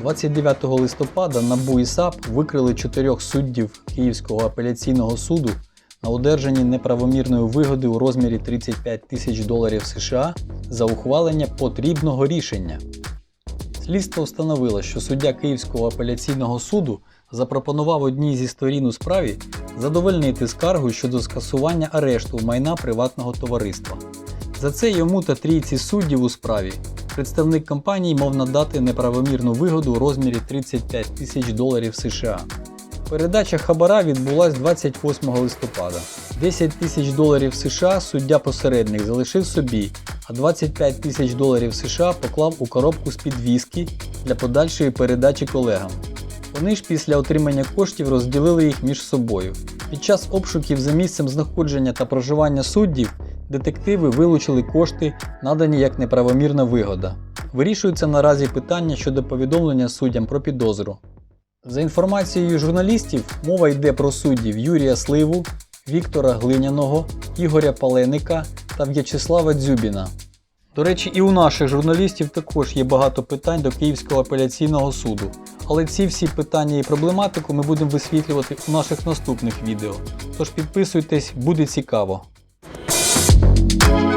29 листопада НАБУ і САП викрили чотирьох суддів Київського апеляційного суду на одержанні неправомірної вигоди у розмірі 35 тисяч доларів США за ухвалення потрібного рішення. Слідство встановило, що суддя Київського апеляційного суду запропонував одній зі сторін у справі задовольнити скаргу щодо скасування арешту майна приватного товариства. За це йому та трійці суддів у справі представник компанії мав надати неправомірну вигоду у розмірі 35 тисяч доларів США. Передача хабара відбулась 28 листопада. 10 тисяч доларів США суддя-посередник залишив собі, а 25 тисяч доларів США поклав у коробку з-під віскі для подальшої передачі колегам. Вони ж після отримання коштів розділили їх між собою. Під час обшуків за місцем знаходження та проживання суддів детективи вилучили кошти, надані як неправомірна вигода. Вирішується наразі питання щодо повідомлення суддям про підозру. За інформацією журналістів, мова йде про суддів Юрія Сливу, Віктора Глиняного, Ігоря Паленика та В'ячеслава Дзюбіна. До речі, і у наших журналістів також є багато питань до Київського апеляційного суду. Але ці всі питання і проблематику ми будемо висвітлювати у наших наступних відео. Тож підписуйтесь, буде цікаво. Thank you.